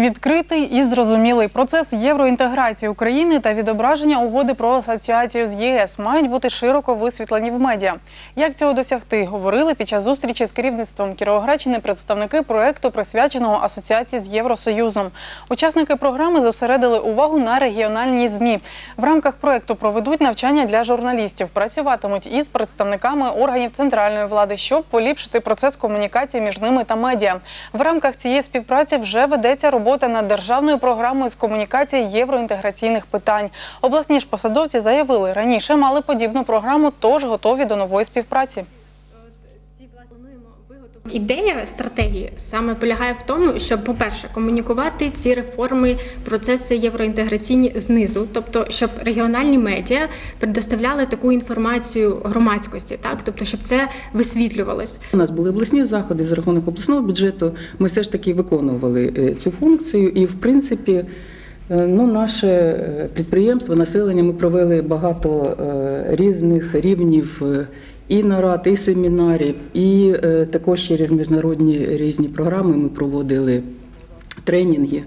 Відкритий і зрозумілий процес євроінтеграції України та відображення угоди про асоціацію з єС мають бути широко висвітлені в медіа. Як цього досягти, говорили під час зустрічі з керівництвом Кіровоградщини представники проекту, присвяченого асоціації з Євросоюзом. Учасники програми зосередили увагу на регіональній змі. В рамках проекту проведуть навчання для журналістів, працюватимуть із представниками органів центральної влади, щоб поліпшити процес комунікації між ними та медіа. В рамках цієї співпраці вже ведеться робота над державною програмою з комунікації євроінтеграційних питань. Обласні ж посадовці заявили, раніше мали подібну програму, тож готові до нової співпраці. Ідея стратегії саме полягає в тому, щоб, по-перше, комунікувати ці реформи, процеси євроінтеграційні знизу, тобто, щоб регіональні медіа предоставляли таку інформацію громадськості, так тобто, щоб це висвітлювалось. У нас були обласні заходи за рахунок обласного бюджету. Ми все ж таки виконували е, цю функцію, і в принципі. е, Ну, наше е, підприємство, населення, ми провели багато різних рівнів і нарад, і семінарів, і е, також через міжнародні різні програми ми проводили тренінги.